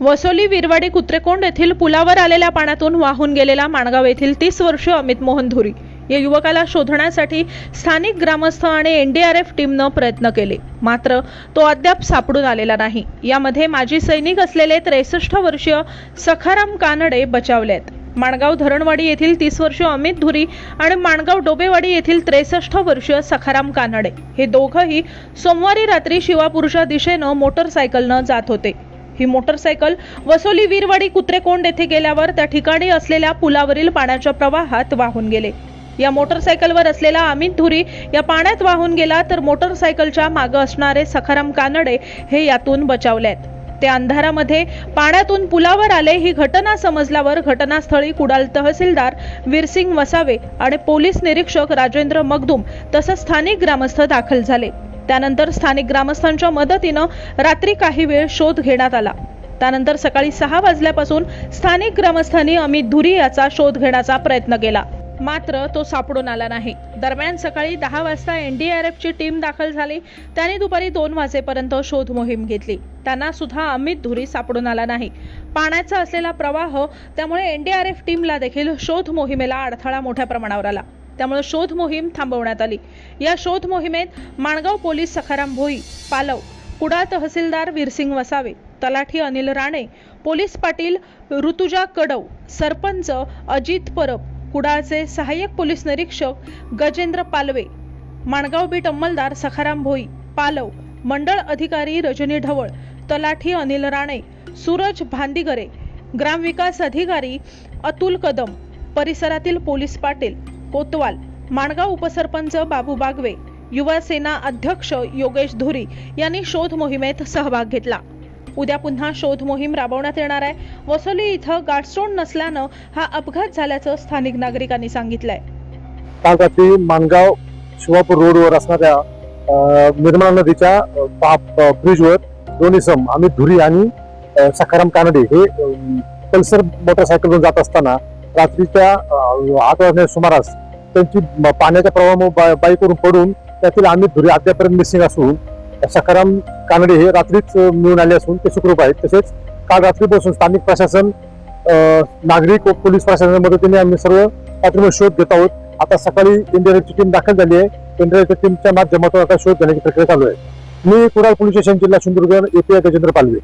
वसोली विरवाडी कुत्रेकोंड येथील पुलावर आलेल्या पाण्यातून वाहून गेलेला माणगाव येथील तीस वर्षीय अमित मोहन धुरी या युवकाला शोधण्यासाठी स्थानिक ग्रामस्थ आणि एनडीआरएफ टीमनं प्रयत्न केले. मात्र तो अद्याप सापडून आलेला नाही. यामध्ये माजी सैनिक असलेले त्रेसष्ट वर्षीय सखाराम कानडे बचावलेत. माणगाव धरणवाडी येथील तीस वर्षीय अमित धुरी आणि माणगाव डोबेवाडी येथील त्रेसष्ट वर्षीय सखाराम कानडे हे दोघंही सोमवारी रात्री शिवापूरच्या दिशेनं मोटरसायकलनं जात होते. ही मोटरसायकल वसोली वीरवाडी कुत्रेकोंड येथे गेल्यावर त्या ठिकाणी असलेल्या पुलावरील पाण्याच्या प्रवाहात वाहून गेले. या मोटरसायकलवर असलेला अमित धुरी या पाण्यात वाहून गेला तर मोटरसायकलच्या मागं असणारे सखाराम कानडे हे यातून बचावलेत. ते अंधारामध्ये पाण्यातून पुलावर आले ही घटना समजल्यावर घटनास्थळी कुडाल तहसीलदार वीरसिंग वसावे आणि पोलीस निरीक्षक राजेंद्र मगदुम तसंच स्थानिक ग्रामस्थ दाखल झाले. त्यानंतर स्थानिक ग्रामस्थांच्या मदतीनं रात्री काही वेळ शोध घेण्यात आला. त्यानंतर सकाळी सहा वाजल्यापासून स्थानिक ग्रामस्थांनी अमित धुरी याचा शोध घेण्याचा प्रयत्न केला. मात्र तो सापडून आला नाही. दरम्यान सकाळी दहा वाजता एनडीआरएफची टीम दाखल झाली. त्याने दुपारी दोन वाजेपर्यंत शोध मोहीम घेतली. त्यांना सुद्धा अमित धुरी सापडून आला नाही. पाण्याचा असलेला प्रवाह त्यामुळे एनडीआरएफ टीमला देखील शोध मोहिमेला अडथळा मोठ्या प्रमाणावर आला. त्यामुळे शोध मोहीम थांबवण्यात आली. या शोध मोहिमेत माणगाव पोलीस सखाराम भोई पालव कुडाळ तहसीलदार वीरसिंग वसावे तलाठी अनिल राणे पोलीस पाटील ऋतुजा कडव सरपंच अजित परब कुडाळचे सहाय्यक पोलीस निरीक्षक गजेंद्र पालवे माणगाव बीट अंमलदार सखाराम भोई पालव मंडळ अधिकारी रजनी ढवळ तलाठी अनिल राणे सूरज भांदिगरे ग्रामविकास अधिकारी अतुल कदम परिसरातील पोलीस पाटील कोतवाल माणगाव उपसरपंच बाबू बागवे युवा सेना अध्यक्ष योगेश धुरी यांनी शोध मोहिमेत सहभाग घेतला. उद्या पुन्हा शोध मोहीम राबवण्यात येणार आहे. वसोली इथं गाडस्टोन नसल्यानं हा अपघात झाल्याचं स्थानिक नागरिकांनी सांगितलंय. काल मानगाव शिवापूर रोडवर असणाऱ्या अ, निर्मला नदीच्या ब्रिजवर दोन्ही सम अमित धुरी आणि सखाराम कानडे हे पल्सर मोटरसायकलवर जात असताना रात्रीच्या आठ वाजण्याच्या सुमारास त्यांची पाण्याच्या प्रवाहामुळे बाईकवरून पडून त्यातील अमित धुरी अद्यापर्यंत मिसिंग असून सखाराम कानडे हे रात्रीच मिळून आले असून ते सुखरूप आहेत. तसेच काल रात्रीपासून स्थानिक प्रशासन नागरिक व पोलीस प्रशासनाच्या मदतीने आम्ही सर्व पाठीमागे शोध घेत आहोत. आता सकाळी एनडीआरएफची टीम दाखल झाली आहे. एनडीआरएफच्या टीमच्या माध्यमातून आता शोध घेण्याची प्रक्रिया चालू आहे. मी कुडाळ पोलीस स्टेशन जिल्हा सिंधुदुर्ग एपीआय गजेंद्र पालवे.